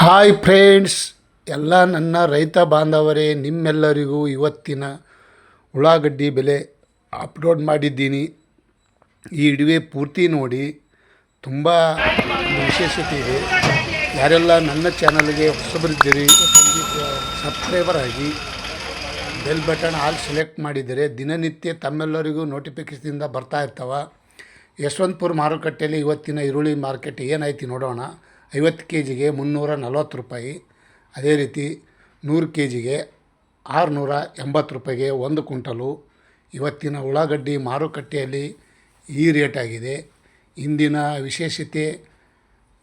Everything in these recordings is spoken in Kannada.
ಹಾಯ್ ಫ್ರೆಂಡ್ಸ್ ಎಲ್ಲ ನನ್ನ ರೈತ ಬಾಂಧವರೇ, ನಿಮ್ಮೆಲ್ಲರಿಗೂ ಇವತ್ತಿನ ಉಳ್ಳಾಗಡ್ಡಿ ಬೆಲೆ ಅಪ್ಲೋಡ್ ಮಾಡಿದ್ದೀನಿ. ಈ ಇಡುವೆ ಪೂರ್ತಿ ನೋಡಿ, ತುಂಬ ವಿಶೇಷತೆ ಇದೆ. ಯಾರೆಲ್ಲ ನನ್ನ ಚಾನಲ್ಗೆ ಹೊಸಬರಿದ್ದೀರಿ ಸಬ್ಸ್ಕ್ರೈಬರ್ ಆಗಿ ಬೆಲ್ ಬಟನ್ ಆಲ್ ಸೆಲೆಕ್ಟ್ ಮಾಡಿದರೆ ದಿನನಿತ್ಯ ತಮ್ಮೆಲ್ಲರಿಗೂ ನೋಟಿಫಿಕೇಶನ್ದಿಂದ ಬರ್ತಾ ಇರ್ತಾವ. ಯಶವಂತಪುರ ಮಾರುಕಟ್ಟೆಯಲ್ಲಿ ಇವತ್ತಿನ ಈರುಳ್ಳಿ ಮಾರ್ಕೆಟ್ ಏನಾಯ್ತು ನೋಡೋಣ. ಐವತ್ತು ಕೆ ಜಿಗೆ ಮುನ್ನೂರ ನಲ್ವತ್ತು ರೂಪಾಯಿ. ಅದೇ ರೀತಿ ನೂರು ಕೆ ಜಿಗೆ ಆರುನೂರ ಎಂಬತ್ತು ರೂಪಾಯಿಗೆ ಒಂದು ಕುಂಟಲು ಇವತ್ತಿನ ಉಳ್ಳಾಗಡ್ಡಿ ಮಾರುಕಟ್ಟೆಯಲ್ಲಿ ಈ ರೇಟಾಗಿದೆ ಇಂದಿನ ವಿಶೇಷತೆ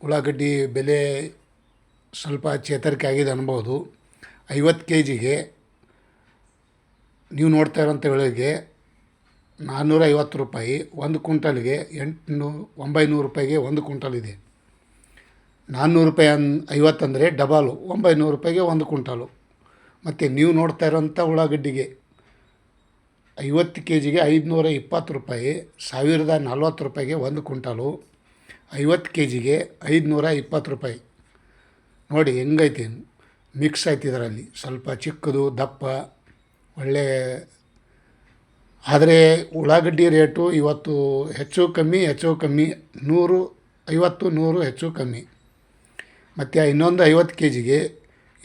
ಉಳ್ಳಾಗಡ್ಡಿ ಬೆಲೆ ಸ್ವಲ್ಪ ಚೇತರಿಕೆ ಆಗಿದೆ ಅನ್ಬೋದು. ಐವತ್ತು ಕೆ ಜಿಗೆ ನೀವು ನೋಡ್ತಾ ಇರೋಂಥ ವೇಳೆಗೆ ನಾನ್ನೂರ ಐವತ್ತು ರೂಪಾಯಿ ಒಂದು ಕುಂಟಲ್ಗೆ ಎಂಟುನೂ ಒಂಬೈನೂರು ರೂಪಾಯಿಗೆ ಒಂದು ಕುಂಟಲ್ ಇದೆ. ನಾನ್ನೂರು ರೂಪಾಯಿ ಅನ್ ಐವತ್ತಂದರೆ ಡಬಲು, ಒಂಬೈನೂರು ರೂಪಾಯಿಗೆ ಒಂದು ಕುಂಟಾಲು ಮತ್ತು ನೀವು ನೋಡ್ತಾ ಇರೋಂಥ ಉಳ್ಳಾಗಡ್ಡಿಗೆ ಐವತ್ತು ಕೆ ಜಿಗೆ ಐದುನೂರ ಇಪ್ಪತ್ತು ರೂಪಾಯಿ, ಸಾವಿರದ ನಲ್ವತ್ತು ರೂಪಾಯಿಗೆ ಒಂದು ಕುಂಟಾಲು ಐವತ್ತು ಕೆ ಜಿಗೆ ಐದುನೂರ ಇಪ್ಪತ್ತು ರೂಪಾಯಿ. ನೋಡಿ ಹೆಂಗೈತೆ, ಮಿಕ್ಸ್ ಆಯ್ತು ಇದರಲ್ಲಿ. ಸ್ವಲ್ಪ ಚಿಕ್ಕದು, ದಪ್ಪ, ಒಳ್ಳೆ. ಆದರೆ ಉಳ್ಳಾಗಡ್ಡಿ ರೇಟು ಇವತ್ತು ಹೆಚ್ಚು ಕಮ್ಮಿ ಹೆಚ್ಚು ಕಮ್ಮಿ, ನೂರು, ಐವತ್ತು ನೂರು ಹೆಚ್ಚು ಕಮ್ಮಿ. ಮತ್ತು ಇನ್ನೊಂದು ಐವತ್ತು ಕೆ ಜಿಗೆ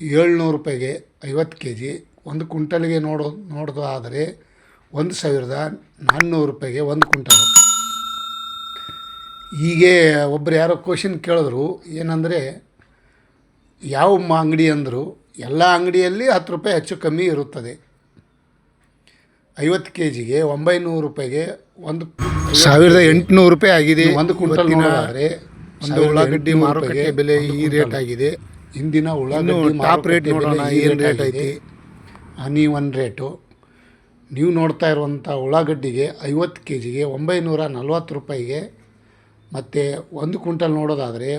ಏಳ್ನೂರು ರೂಪಾಯಿಗೆ ಐವತ್ತು ಕೆ ಜಿ ಒಂದು ಕುಂಟಲ್ಗೆ ನೋಡೋ ನೋಡೋದಾದರೆ ಒಂದು ಸಾವಿರದ ನಾನ್ನೂರು ರೂಪಾಯಿಗೆ ಒಂದು ಕುಂಟಲು ಹೀಗೆ ಒಬ್ಬರು ಯಾರೋ ಕ್ವಶನ್ ಕೇಳಿದ್ರು ಏನಂದರೆ ಯಾವ ಅಂಗಡಿ ಅಂದರು ಎಲ್ಲ ಅಂಗಡಿಯಲ್ಲಿ ಹತ್ತು ರೂಪಾಯಿ ಹೆಚ್ಚು ಕಮ್ಮಿ ಇರುತ್ತದೆ. ಐವತ್ತು ಕೆ ಜಿಗೆ ಒಂಬೈನೂರು ರೂಪಾಯಿಗೆ ಒಂದು ಸಾವಿರದ ಎಂಟುನೂರು ರೂಪಾಯಿ ಆಗಿದೆ. ಒಂದು ಕುಂಟಲ್ ನೋಡಿದ್ರೆ ಒಂದು ಉಳ್ಳಾಗಡ್ಡಿ ಮಾರುಕಟ್ಟೆ ಬೆಲೆ ಈ ರೇಟ್ ಆಗಿದೆ ಇಂದಿನ ಉಳ್ಳಾಗಡ್ಡಿ ಟಾಪ್ ರೇಟ್ ನೋಡೋಣ ಈ ರೇಟ್ ಐತಿ ಹನಿ ಒನ್ ರೇಟು. ನೀವು ನೋಡ್ತಾ ಇರುವಂಥ ಉಳ್ಳಾಗಡ್ಡಿಗೆ ಐವತ್ತು ಕೆ ಜಿಗೆ ಒಂಬೈನೂರ ನಲ್ವತ್ತು ರೂಪಾಯಿಗೆ ಮತ್ತು ಒಂದು ಕ್ವಿಂಟಲ್ ನೋಡೋದಾದರೆ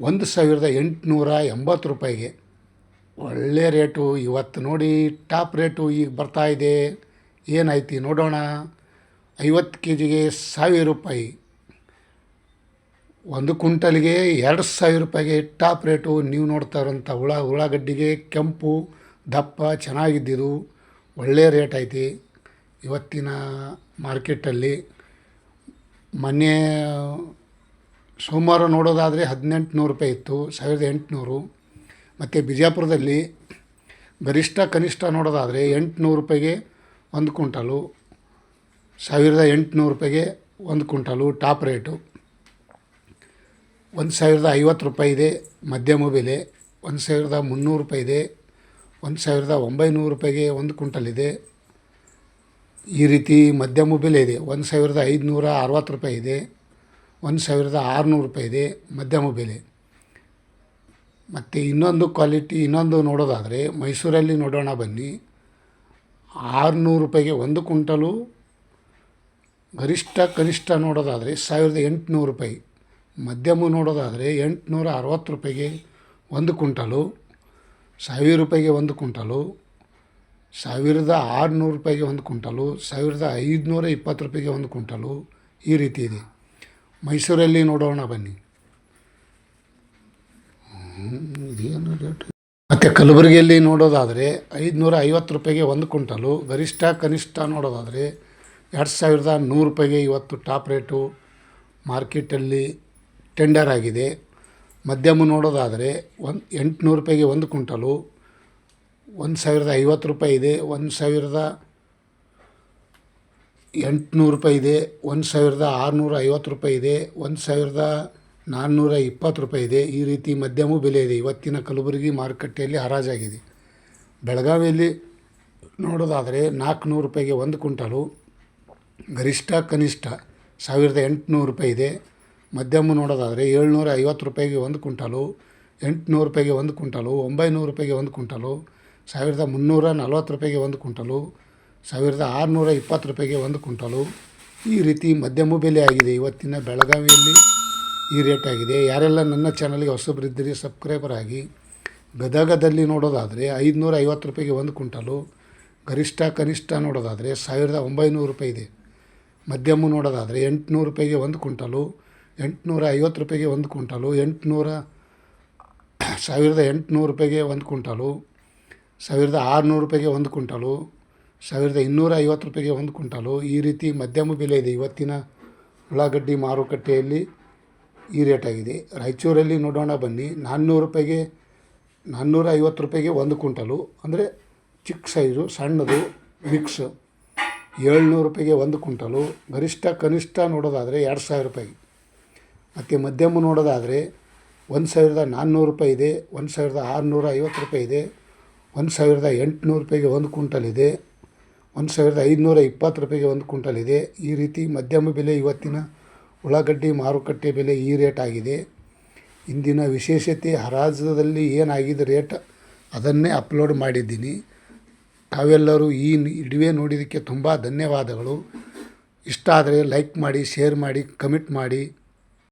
ಒಂದು ಸಾವಿರದ ಎಂಟುನೂರ ಎಂಬತ್ತು ರೂಪಾಯಿಗೆ. ಒಳ್ಳೆ ರೇಟು. ಇವತ್ತು ನೋಡಿ ಟಾಪ್ ರೇಟು ಈಗ ಬರ್ತಾ ಇದೆ. ಏನೈತಿ ನೋಡೋಣ. ಐವತ್ತು ಕೆ ಜಿಗೆ ಸಾವಿರ ರೂಪಾಯಿ. ಒಂದು ಕುಂಟಲ್ಗೆ ಎರಡು ಸಾವಿರ ರೂಪಾಯಿಗೆ ಟಾಪ್ ರೇಟು ನೀವು ನೋಡ್ತಾ ಇರೋಂಥ ಉಳ ಉಳ್ಳಾಗಡ್ಡಿಗೆ ಕೆಂಪು, ದಪ್ಪ, ಚೆನ್ನಾಗಿದ್ದಿದ್ದು ಒಳ್ಳೆಯ ರೇಟ್ ಐತಿ. ಇವತ್ತಿನ ಮಾರ್ಕೆಟಲ್ಲಿ ಮೊನ್ನೆ, ಸೋಮವಾರ ನೋಡೋದಾದರೆ ಹದಿನೆಂಟು ನೂರು ರೂಪಾಯಿ ಇತ್ತು, ಸಾವಿರದ ಎಂಟುನೂರು. ಮತ್ತು ಬಿಜಾಪುರದಲ್ಲಿ ಗರಿಷ್ಠ, ಕನಿಷ್ಠ ನೋಡೋದಾದರೆ ಎಂಟುನೂರು ರೂಪಾಯಿಗೆ ಒಂದು ಕುಂಟಲು ಸಾವಿರದ ಎಂಟುನೂರು ರೂಪಾಯಿಗೆ ಒಂದು ಕುಂಟಲು ಟಾಪ್ ರೇಟು. ಒಂದು ಸಾವಿರದ ಐವತ್ತು ರೂಪಾಯಿ ಇದೆ, ಮಧ್ಯಮ ಬೆಲೆ. ಒಂದು ಸಾವಿರದ ಮುನ್ನೂರು ರೂಪಾಯಿ ಇದೆ, ಒಂದು ಸಾವಿರದ ಒಂಬೈನೂರು ರೂಪಾಯಿಗೆ ಒಂದು ಕುಂಟಲ್ ಇದೆ. ಈ ರೀತಿ ಮಧ್ಯಮ ಬೆಲೆ ಇದೆ. ಒಂದು ಸಾವಿರದ ಐದುನೂರ ಅರವತ್ತು ರೂಪಾಯಿ ಇದೆ, ಒಂದು ಸಾವಿರದ ಆರುನೂರು ರೂಪಾಯಿ ಇದೆ, ಮಧ್ಯಮ ಬೆಲೆ. ಮತ್ತು ಇನ್ನೊಂದು ಕ್ವಾಲಿಟಿ, ಇನ್ನೊಂದು ನೋಡೋದಾದರೆ ಮೈಸೂರಲ್ಲಿ ನೋಡೋಣ ಬನ್ನಿ. ಆರುನೂರು ರೂಪಾಯಿಗೆ ಒಂದು ಕುಂಟಲು ಗರಿಷ್ಠ ಕನಿಷ್ಠ ನೋಡೋದಾದರೆ ಸಾವಿರದ ಎಂಟುನೂರು ರೂಪಾಯಿ. ಮಧ್ಯಮ ನೋಡೋದಾದರೆ ಎಂಟುನೂರ ಅರವತ್ತು ರೂಪಾಯಿಗೆ ಒಂದು ಕುಂಟಲು ಸಾವಿರ ರೂಪಾಯಿಗೆ ಒಂದು ಕುಂಟಲು ಸಾವಿರದ ಆರುನೂರು ರೂಪಾಯಿಗೆ ಒಂದು ಕುಂಟಲು ಸಾವಿರದ ಐದುನೂರ ಇಪ್ಪತ್ತು ರೂಪಾಯಿಗೆ ಒಂದು ಕುಂಟಲು ಈ ರೀತಿ ಇದೆ. ಮೈಸೂರಲ್ಲಿ ನೋಡೋಣ ಬನ್ನಿ. ಇದೇನು ರೇಟ್? ಮತ್ತು ಕಲಬುರಗಿಯಲ್ಲಿ ನೋಡೋದಾದರೆ ಐದುನೂರ ಐವತ್ತು ರೂಪಾಯಿಗೆ ಒಂದು ಕುಂಟಲು ಗರಿಷ್ಠ ಕನಿಷ್ಠ ನೋಡೋದಾದರೆ ಎರಡು ಸಾವಿರದ ನೂರು ರೂಪಾಯಿಗೆ ಇವತ್ತು ಟಾಪ್ ರೇಟು. ಮಾರ್ಕೆಟಲ್ಲಿ ಟೆಂಡರ್ ಆಗಿದೆ. ಮಧ್ಯಮ ನೋಡೋದಾದರೆ ಒಂದು ಎಂಟುನೂರು ರೂಪಾಯಿಗೆ ಒಂದು ಕುಂಟಲು ಒಂದು ಸಾವಿರದ ಐವತ್ತು ರೂಪಾಯಿ ಇದೆ, ಒಂದು ಸಾವಿರದ ಎಂಟುನೂರು ರೂಪಾಯಿ ಇದೆ, ಒಂದು ಸಾವಿರದ ಆರುನೂರ ಐವತ್ತು ರೂಪಾಯಿ ಇದೆ, ಒಂದು ಸಾವಿರದ ನಾನ್ನೂರ ಇಪ್ಪತ್ತು ರೂಪಾಯಿ ಇದೆ. ಈ ರೀತಿ ಮಧ್ಯಮ ಬೆಲೆ ಇದೆ. ಇವತ್ತಿನ ಕಲಬುರಗಿ ಮಾರುಕಟ್ಟೆಯಲ್ಲಿ ಹರಾಜಾಗಿದೆ. ಬೆಳಗಾವಿಯಲ್ಲಿ ನೋಡೋದಾದರೆ ನಾಲ್ಕುನೂರು ರೂಪಾಯಿಗೆ ಒಂದು ಕುಂಟಲು ಗರಿಷ್ಠ ಕನಿಷ್ಠ ಸಾವಿರದ ಎಂಟುನೂರು ರೂಪಾಯಿ ಇದೆ. ಮಧ್ಯಮ ನೋಡೋದಾದರೆ ಏಳ್ನೂರ ಐವತ್ತು ರೂಪಾಯಿಗೆ ಒಂದು ಕುಂಟಲು ಎಂಟುನೂರು ರೂಪಾಯಿಗೆ ಒಂದು ಕುಂಟಲು ಒಂಬೈನೂರು ರೂಪಾಯಿಗೆ ಒಂದು ಕುಂಟಲು ಸಾವಿರದ ಮುನ್ನೂರ ನಲ್ವತ್ತು ರೂಪಾಯಿಗೆ ಒಂದು ಕುಂಟಲು ಸಾವಿರದ ಆರುನೂರ ಇಪ್ಪತ್ತು ರೂಪಾಯಿಗೆ ಒಂದು ಕುಂಟಲು ಈ ರೀತಿ ಮಧ್ಯಮ ಬೆಲೆ ಆಗಿದೆ ಇವತ್ತಿನ ಬೆಳಗಾವಿಯಲ್ಲಿ. ಈ ರೇಟ್ ಆಗಿದೆ. ಯಾರೆಲ್ಲ ನನ್ನ ಚಾನಲ್ಗೆ ಹೊಸಬ್ರಿದ್ದರೆ ಸಬ್ಸ್ಕ್ರೈಬರ್ ಆಗಿ. ಗದಗದಲ್ಲಿ ನೋಡೋದಾದರೆ ಐದುನೂರ ಐವತ್ತು ರೂಪಾಯಿಗೆ ಒಂದು ಕುಂಟಲು ಗರಿಷ್ಠ ಕನಿಷ್ಠ ನೋಡೋದಾದರೆ ಸಾವಿರದ ಒಂಬೈನೂರು ರೂಪಾಯಿ ಇದೆ. ಮಧ್ಯಮ ನೋಡೋದಾದರೆ ಎಂಟುನೂರು ರೂಪಾಯಿಗೆ ಒಂದು ಕುಂಟಲು ಎಂಟುನೂರ ಐವತ್ತು ರೂಪಾಯಿಗೆ ಒಂದು ಕುಂಟಲು ಎಂಟುನೂರ ಸಾವಿರದ ಎಂಟುನೂರು ರೂಪಾಯಿಗೆ ಒಂದು ಕುಂಟಲು ಸಾವಿರದ ಆರುನೂರು ರೂಪಾಯಿಗೆ ಒಂದು ಕುಂಟಲು ಸಾವಿರದ ಇನ್ನೂರ ಐವತ್ತು ರೂಪಾಯಿಗೆ ಒಂದು ಕುಂಟಲು ಈ ರೀತಿ ಮಧ್ಯಮ ಬೆಲೆ ಇದೆ. ಇವತ್ತಿನ ಉಳ್ಳಾಗಡ್ಡಿ ಮಾರುಕಟ್ಟೆಯಲ್ಲಿ ಈ ರೇಟಾಗಿದೆ ರಾಯಚೂರಲ್ಲಿ ನೋಡೋಣ ಬನ್ನಿ. ನಾನ್ನೂರು ರೂಪಾಯಿಗೆ ನಾನ್ನೂರ ಐವತ್ತು ರೂಪಾಯಿಗೆ ಒಂದು ಕುಂಟಲು ಅಂದರೆ ಚಿಕ್ಕ ಸೈಜು, ಸಣ್ಣದು, ಮಿಕ್ಸ್. ಏಳ್ನೂರು ರೂಪಾಯಿಗೆ ಒಂದು ಕುಂಟಲು ಗರಿಷ್ಠ, ಕನಿಷ್ಠ ನೋಡೋದಾದರೆ ಎರಡು ಸಾವಿರ ರೂಪಾಯಿ. ಮತ್ತು ಮಧ್ಯಮ ನೋಡೋದಾದರೆ ಒಂದು ಸಾವಿರದ ನಾನ್ನೂರು ರೂಪಾಯಿ ಇದೆ, ಒಂದು ಸಾವಿರದ ಆರುನೂರ ಐವತ್ತು ರೂಪಾಯಿ ಇದೆ, ಒಂದು ಸಾವಿರದ ಎಂಟುನೂರು ರೂಪಾಯಿಗೆ ಒಂದು ಕ್ವಿಂಟಲ್ ಇದೆ, ಒಂದು ಸಾವಿರದ ಐದುನೂರ ಇಪ್ಪತ್ತು ರೂಪಾಯಿಗೆ ಒಂದು ಕ್ವಿಂಟಲ್ ಇದೆ. ಈ ರೀತಿ ಮಧ್ಯಮ ಬೆಲೆ ಇವತ್ತಿನ ಉಳ್ಳಾಗಡ್ಡಿ ಮಾರುಕಟ್ಟೆ ಬೆಲೆ ಈ ರೇಟ್ ಆಗಿದೆ. ಇಂದಿನ ವಿಶೇಷತೆ ಹರಾಜದಲ್ಲಿ ಏನಾಗಿದೆ ರೇಟ್ ಅದನ್ನೇ ಅಪ್ಲೋಡ್ ಮಾಡಿದ್ದೀನಿ. ತಾವೆಲ್ಲರೂ ಈ ಇಡುವೆ ನೋಡಿದ್ದಕ್ಕೆ ತುಂಬ ಧನ್ಯವಾದಗಳು. ಇಷ್ಟ ಆದರೆ ಲೈಕ್ ಮಾಡಿ, ಶೇರ್ ಮಾಡಿ, ಕಮೆಂಟ್ ಮಾಡಿ.